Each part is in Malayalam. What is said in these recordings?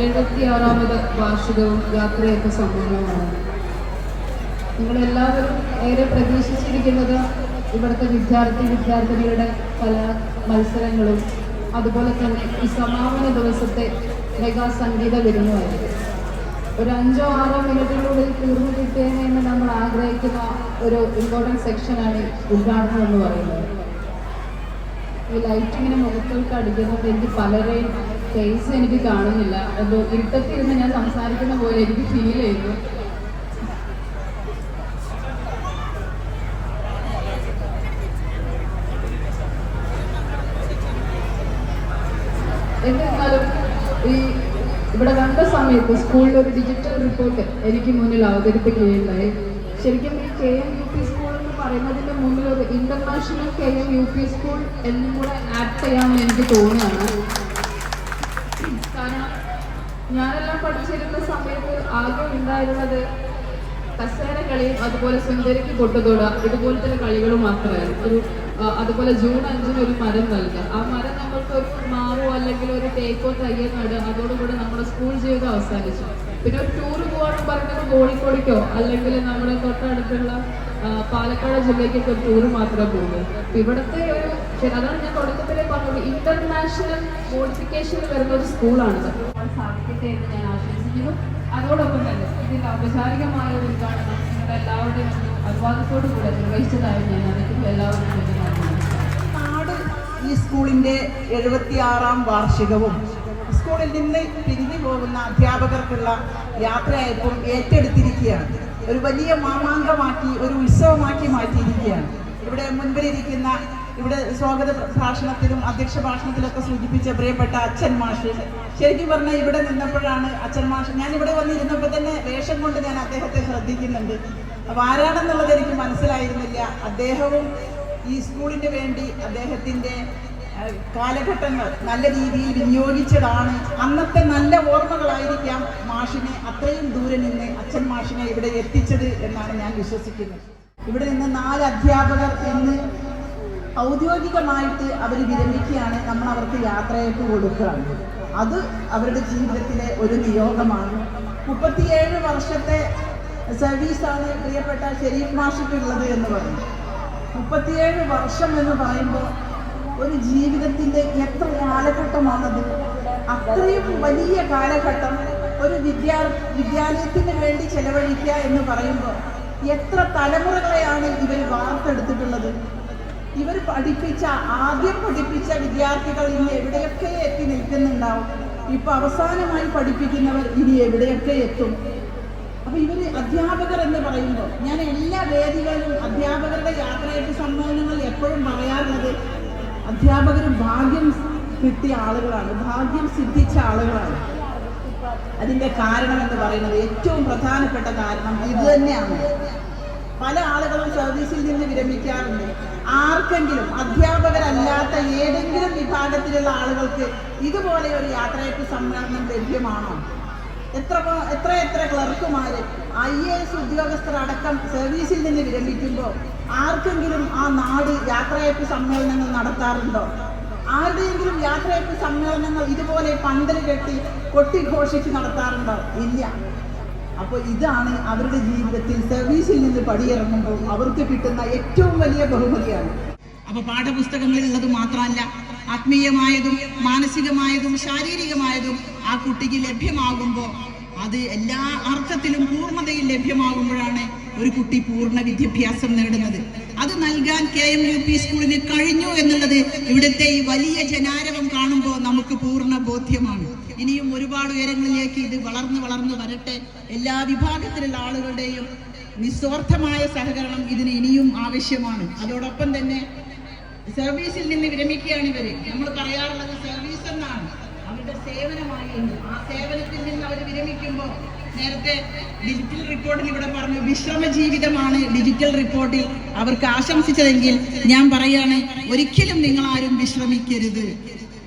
എഴുപത്തിയാറാമത് വാർഷികവും യാത്രയൊക്കെ സമ്പൂർണമാണ് നിങ്ങളെല്ലാവരും ഏറെ പ്രതീക്ഷിച്ചിരിക്കുന്നത് ഇവിടുത്തെ വിദ്യാർത്ഥി വിദ്യാർത്ഥികളുടെ പല മത്സരങ്ങളും അതുപോലെ തന്നെ ഈ സമാപന ദിവസത്തെ മെഗാ സംഗീത വിരുന്നുമായിരുന്നു. ഒരു അഞ്ചോ ആറോ മിനിറ്റിനുള്ളിൽ തീർന്നു കിട്ടിയേനെ എന്ന് നമ്മൾ ആഗ്രഹിക്കുന്ന ഒരു ഇമ്പോർട്ടന്റ് സെക്ഷനാണ് ഉദ്ഘാടനം എന്ന് പറയുന്നത്. ഈ ലൈറ്റിങ്ങിന് മുഖത്തേക്ക് അടിക്കുന്നത് എനിക്ക് പലരെയും ഫേസ് എനിക്ക് കാണുന്നില്ല. എന്തോ ഇരുട്ടത്തിരുന്ന് ഞാൻ സംസാരിക്കുന്ന പോലെ എനിക്ക് ഫീൽ ചെയ്തു എന്നിരുന്നാലും ഈ ഇവിടെ വന്ന സമയത്ത് സ്കൂളിൽ ഒരു ഡിജിറ്റൽ റിപ്പോർട്ട് എനിക്ക് മുന്നിൽ അവതരിപ്പിക്കുകയുണ്ടായി. ശരിക്കും ഈ K M U P school എന്ന് പറയുന്നതിന്റെ മുന്നിൽ ഒരു international K M U P school എന്നും കൂടെ ആഡ് ചെയ്യാമെന്ന് എനിക്ക് തോന്നുകയാണ്. കാരണം ഞാനെല്ലാം പഠിച്ചിരുന്ന സമയത്ത് ആകെ ഉണ്ടായിരുന്നത് കസേര കളിയും അതുപോലെ സുന്ദരിക്ക് കൊട്ടുതൊട ഇതുപോലത്തെ കളികളും മാത്രമായിരുന്നു. ഒരു അതുപോലെ ജൂൺ അഞ്ചിന് ഒരു മരം നൽകുക. ആ മരം നമ്മൾക്ക് ഒരു മാവോ അല്ലെങ്കിൽ ഒരു തേക്കോ തയ്യോ നടുക അതോടുകൂടി നമ്മുടെ സ്കൂൾ ജീവിതം അവസാനിച്ചു. പിന്നെ ഒരു ടൂർ പോകാന്ന് പറഞ്ഞത് കോഴിക്കോടിക്കോ അല്ലെങ്കിൽ നമ്മുടെ തൊട്ടടുത്തുള്ള പാലക്കാട് ജില്ലയ്ക്കൊക്കെ ഒരു ടൂർ മാത്രമേ പോകുള്ളൂ ഇവിടുത്തെ ഒരു അതാണ് ഞാൻ തുടക്കത്തിലേ പറഞ്ഞത്. ഇന്റർനാഷണൽ മോഡിഫിക്കേഷൻ വരുന്ന ഒരു സ്കൂളാണ് സാധിക്കട്ടെ എന്ന് ഞാൻ ആശംസിക്കുന്നു. അതോടൊപ്പം തന്നെ ഇതിന്റെ ഔപചാരികമായ ഒരു ഉദ്ഘാടനം നിങ്ങളുടെ എല്ലാവരുടെയും അനുവാദത്തോടു കൂടെ നിർവഹിച്ചതായി ഞാൻ അറിയിക്കുന്നു. എല്ലാവരും ഈ സ്കൂളിന്റെ എഴുപത്തിയാറാം വാർഷികവും സ്കൂളിൽ നിന്ന് പിരിഞ്ഞു പോകുന്ന അധ്യാപകർക്കുള്ള യാത്രയയപ്പും ഏറ്റെടുത്തിരിക്കുകയാണ്. ഒരു വലിയ മാമാങ്കമാക്കി ഒരു ഉത്സവമാക്കി മാറ്റിയിരിക്കുകയാണ്. ഇവിടെ മുൻപിലിരിക്കുന്ന ഇവിടെ സ്വാഗത ഭാഷണത്തിലും അധ്യക്ഷ ഭാഷണത്തിലൊക്കെ സൂചിപ്പിച്ച പ്രിയപ്പെട്ട അച്ഛൻ മാഷ്. ശരിക്കും പറഞ്ഞാൽ ഇവിടെ നിന്നപ്പോഴാണ് അച്ഛൻ മാഷ്. ഞാൻ ഇവിടെ വന്നിരുന്നപ്പോൾ തന്നെ വേഷം കൊണ്ട് ഞാൻ അദ്ദേഹത്തെ ശ്രദ്ധിക്കുന്നുണ്ട്. അപ്പോൾ ആരാണെന്നുള്ളത് എനിക്ക് മനസ്സിലായിരുന്നില്ല. അദ്ദേഹവും ഈ സ്കൂളിന് വേണ്ടി അദ്ദേഹത്തിന്റെ കാലഘട്ടങ്ങൾ നല്ല രീതിയിൽ വിനിയോഗിച്ചതാണ്. അന്നത്തെ നല്ല ഓർമ്മകളായിരിക്കാം മാഷിനെ അത്രയും ദൂരെ നിന്ന് അച്ഛൻ മാഷിനെ ഇവിടെ എത്തിച്ചത് എന്നാണ് ഞാൻ വിശ്വസിക്കുന്നത്. ഇവിടെ നിന്ന് നാല് അധ്യാപകർ ഇന്ന് ഔദ്യോഗികമായിട്ട് അവർ വിരമിക്കുകയാണ് നമ്മൾ അവർക്ക് യാത്രയയപ്പ് കൊടുക്കുകയാണ് അത് അവരുടെ ജീവിതത്തിലെ ഒരു നിയോഗമാണ്. മുപ്പത്തിയേഴ് വർഷത്തെ സർവീസാണ് പ്രിയപ്പെട്ട ഷെരീഫ് മാഷിക്കുള്ളത് എന്ന് പറഞ്ഞു. മുപ്പത്തിയേഴ് വർഷം എന്ന് പറയുമ്പോൾ ഒരു ജീവിതത്തിന്റെ എത്ര കാലഘട്ടമാണത്? അത്രയും വലിയ കാലഘട്ടം ഒരു വിദ്യാ വിദ്യാലയത്തിന് വേണ്ടി ചെലവഴിക്കുക എന്ന് പറയുമ്പോൾ എത്ര തലമുറകളെയാണ് ഇവർ വാർത്തെടുത്തിട്ടുള്ളത്? ഇവർ പഠിപ്പിച്ച ആദ്യം പഠിപ്പിച്ച വിദ്യാർത്ഥികൾ ഇന്ന് എവിടെയൊക്കെ എത്തി നിൽക്കുന്നുണ്ടാവും? ഇപ്പൊ അവസാനമായി പഠിപ്പിക്കുന്നവർ ഇനി എവിടെയൊക്കെ എത്തും? അപ്പൊ ഇവർ അധ്യാപകർ എന്ന് പറയുമ്പോൾ ഞാൻ എല്ലാ വേദികളിലും അധ്യാപകരുടെ യാത്രയായിട്ട് സമ്മേളനങ്ങളിൽ എപ്പോഴും പറയാറുള്ളത് അധ്യാപകർ ഭാഗ്യം കിട്ടിയ ആളുകളാണ് ഭാഗ്യം സിദ്ധിച്ച ആളുകളാണ്. അതിന്റെ കാരണം എന്ന് പറയുന്നത് ഏറ്റവും പ്രധാനപ്പെട്ട കാരണം ഇത് തന്നെയാണ്. പല ആളുകളും സർവീസിൽ നിന്ന് വിരമിക്കാറുണ്ട്. ആർക്കെങ്കിലും അധ്യാപകരല്ലാത്ത ഏതെങ്കിലും വിഭാഗത്തിലുള്ള ആളുകൾക്ക് ഇതുപോലെ ഒരു യാത്രയപ്പ് സമ്മേളനം ലഭ്യമാണോ? എത്ര എത്ര എത്ര ക്ലർക്കുമാര് ഐ എ എസ് ഉദ്യോഗസ്ഥർ അടക്കം സർവീസിൽ നിന്ന് വിരമിക്കുമ്പോൾ ആർക്കെങ്കിലും ആ നാട് യാത്രയപ്പ് സമ്മേളനങ്ങൾ നടത്താറുണ്ടോ? ആരുടെയെങ്കിലും യാത്രയപ്പ് സമ്മേളനങ്ങൾ ഇതുപോലെ പന്തൽ കെട്ടി കൊട്ടിഘോഷിച്ച് നടത്താറുണ്ടോ? ഇല്ല. അപ്പോൾ ഇതാണ് അവരുടെ ജീവിതത്തിൽ സർവീസിൽ നിന്ന് പടിയിറങ്ങുമ്പോൾ അവർക്ക് കിട്ടുന്ന ഏറ്റവും വലിയ ബഹുമതിയാണ്. അപ്പൊ പാഠപുസ്തകങ്ങളിലുള്ളത് മാത്രമല്ല ആത്മീയമായതും മാനസികമായതും ശാരീരികമായതും ആ കുട്ടിക്ക് ലഭ്യമാകുമ്പോൾ അത് എല്ലാ അർത്ഥത്തിലും പൂർണതയിൽ ലഭ്യമാകുമ്പോഴാണ് ഒരു കുട്ടി പൂർണ വിദ്യാഭ്യാസം നേടുന്നത്. അത് നൽകാൻ കെ എം യു പി സ്കൂളിന് കഴിഞ്ഞു എന്നുള്ളത് ഇവിടുത്തെ ഈ വലിയ ജനാരവം കാണുമ്പോൾ നമുക്ക് പൂർണ ബോധ്യമാണ്. ഇനിയും ഒരുപാട് ഉയരങ്ങളിലേക്ക് ഇത് വളർന്നു വളർന്നു വരട്ടെ. എല്ലാ വിഭാഗത്തിലുള്ള ആളുകളുടെയും നിസ്വാർത്ഥമായ സഹകരണം ഇതിന് ഇനിയും ആവശ്യമാണ്. അതോടൊപ്പം തന്നെ സർവീസിൽ നിന്ന് വിരമിക്കുകയാണ് ഇവർ. നമ്മൾ പറയാറുള്ളത് സേവനമായി എന്ന്. ആ സേവനത്തിൽ നിന്ന് അവർ വിരമിക്കുമ്പോൾ നേരത്തെ ഡിജിറ്റൽ റിപ്പോർട്ടിൽ ഇവിടെ പറഞ്ഞു വിശ്രമ ജീവിതമാണ് ഡിജിറ്റൽ റിപ്പോർട്ടിൽ അവർക്ക് ആശംസിച്ചതെങ്കിൽ ഞാൻ പറയാണ് ഒരിക്കലും നിങ്ങൾ ആരും വിശ്രമിക്കരുത്.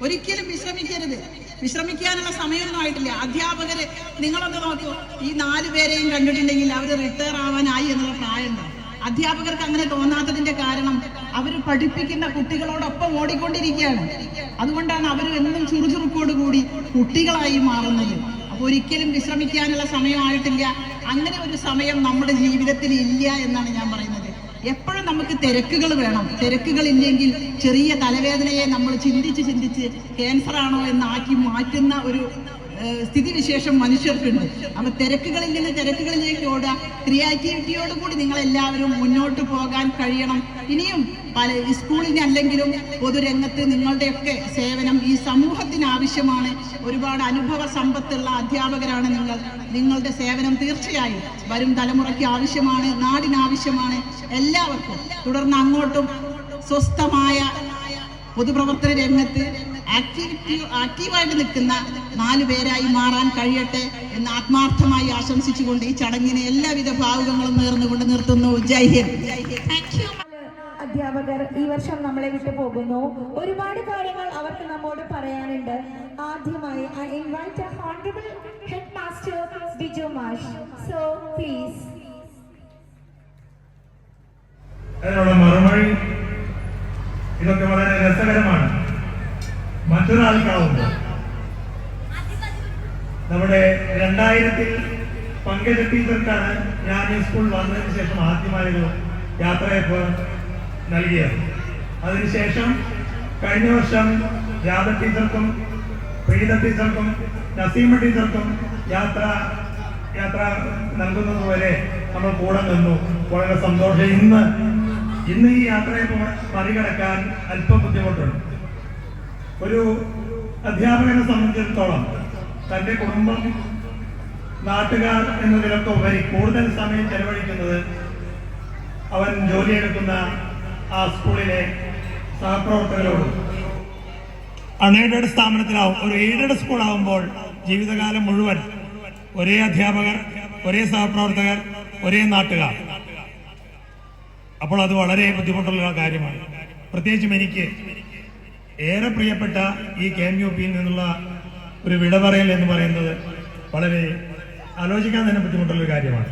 ഒരിക്കലും വിശ്രമിക്കരുത്. വിശ്രമിക്കാനുള്ള സമയമൊന്നും ആയിട്ടില്ല. അധ്യാപകര് നിങ്ങളൊന്ന് നോക്കൂ ഈ നാലു പേരെയും കണ്ടിട്ടുണ്ടെങ്കിൽ അവർ റിട്ടയർ ആവാനായി എന്നുള്ള പ്രായം പ്രായമുണ്ടോ? അധ്യാപകർക്ക് അങ്ങനെ തോന്നാത്തതിന്റെ കാരണം അവർ പഠിപ്പിക്കുന്ന കുട്ടികളോടൊപ്പം ഓടിക്കൊണ്ടിരിക്കുകയാണ്. അതുകൊണ്ടാണ് അവർ എന്നും ചുറുചുറുക്കോട് കൂടി കുട്ടികളായി മാറുന്നത്. അപ്പൊ ഒരിക്കലും വിശ്രമിക്കാനുള്ള സമയമായിട്ടില്ല. അങ്ങനെ ഒരു സമയം നമ്മുടെ ജീവിതത്തിൽ ഇല്ല എന്നാണ് ഞാൻ പറയുന്നത്. എപ്പോഴും നമുക്ക് തിരക്കുകൾ വേണം. തിരക്കുകൾ ഇല്ലെങ്കിൽ ചെറിയ തലവേദനയെ നമ്മൾ ചിന്തിച്ച് ചിന്തിച്ച് ക്യാൻസർ ആണോ എന്നാക്കി മാറ്റുന്ന ഒരു സ്ഥിതിവിശേഷം മനുഷ്യർക്കുണ്ട് അപ്പൊ തിരക്കുകളിൽ നിന്ന് തിരക്കുകളിലേക്ക് ഓടുക. ക്രിയാറ്റിവിറ്റിയോട് കൂടി നിങ്ങൾ എല്ലാവരും മുന്നോട്ട് പോകാൻ കഴിയണം. ഇനിയും പല സ്കൂളിന് അല്ലെങ്കിലും പൊതുരംഗത്ത് നിങ്ങളുടെയൊക്കെ സേവനം ഈ സമൂഹത്തിന് ആവശ്യമാണ്. ഒരുപാട് അനുഭവ സമ്പത്തുള്ള അധ്യാപകരാണ് നിങ്ങൾ. നിങ്ങളുടെ സേവനം തീർച്ചയായും വരും തലമുറയ്ക്ക് ആവശ്യമാണ് നാടിന് ആവശ്യമാണ് എല്ലാവർക്കും. തുടർന്ന് അങ്ങോട്ടും സ്വസ്ഥമായ പൊതുപ്രവർത്തന രംഗത്ത് ആക്ടിവിറ്റി ആക്റ്റീവായിട്ട് നിൽക്കുന്ന നാലു പേരായി മാറാൻ കഴിയട്ടെ എന്ന് ആത്മാർത്ഥമായി ആശംസിച്ചുകൊണ്ട് ഈ ചടങ്ങിനെ എല്ലാവിധ ഭാവുകങ്ങളും നേർന്നുകൊണ്ട് നിർത്തുന്നു. ജയ് ഹിന്ദ്. Thank അധ്യാപകർ ഈ വർഷം നമ്മളെ വിട്ടു പോകുന്നു. ഒരുപാട് കാര്യങ്ങൾ അവർക്ക് നമ്മോട് പറയാനുണ്ട്. ആദ്യമായി I invite honourable head master Biju മാഷ്. സോ പ്ലീസ് അതിനുള്ള മറുപടി ഇതൊക്കെ വളരെ രസകരമാണ്. മറ്റൊരാൾക്കാവുമ്പോൾ നമ്മുടെ രണ്ടായിരത്തിൽ പങ്കജ ടീച്ചർക്കാണ് ഞാൻ ഈ സ്കൂൾ വന്നതിന് ശേഷം ആദ്യമായൊരു യാത്രയപ്പ് നൽകിയത്. അതിനുശേഷം കഴിഞ്ഞ വർഷം രാധ ടീച്ചർക്കും പ്രീത ടീച്ചർക്കും നസീമ ടീച്ചർക്കും യാത്ര യാത്ര നൽകുന്നത് നമ്മൾ കൂടെ നിന്നു. വളരെ സന്തോഷം. ഇന്ന് ഇന്ന് ഈ യാത്രയെ മറികടക്കാൻ അല്പം ബുദ്ധിമുട്ടുണ്ട്. ഒരു അധ്യാപകനെ സംബന്ധിച്ചിടത്തോളം തന്റെ കുടുംബം നാട്ടുകാർ എന്നതിലൊക്കെ ഉപരി കൂടുതൽ സമയം ചെലവഴിക്കുന്നത് അവൻ ജോലിയെടുക്കുന്ന ആ സ്കൂളിലെ സഹപ്രവർത്തകരോട്. അൺഎയ്ഡഡ് സ്ഥാപനത്തിലാവും ഒരു എയ്ഡഡ് സ്കൂളാവുമ്പോൾ ജീവിതകാലം മുഴുവൻ ഒരേ അധ്യാപകർ ഒരേ സഹപ്രവർത്തകർ ഒരേ നാട്ടുകാർ. അപ്പോൾ അത് വളരെ ബുദ്ധിമുട്ടുള്ള കാര്യമാണ്. പ്രത്യേകിച്ചും എനിക്ക് ഏറെ പ്രിയപ്പെട്ട ഈ കെ എം യു പിയിൽ നിന്നുള്ള ഒരു വിട പറയൽ എന്ന് പറയുന്നത് വളരെ ആലോചിക്കാൻ തന്നെ ബുദ്ധിമുട്ടുള്ള ഒരു കാര്യമാണ്.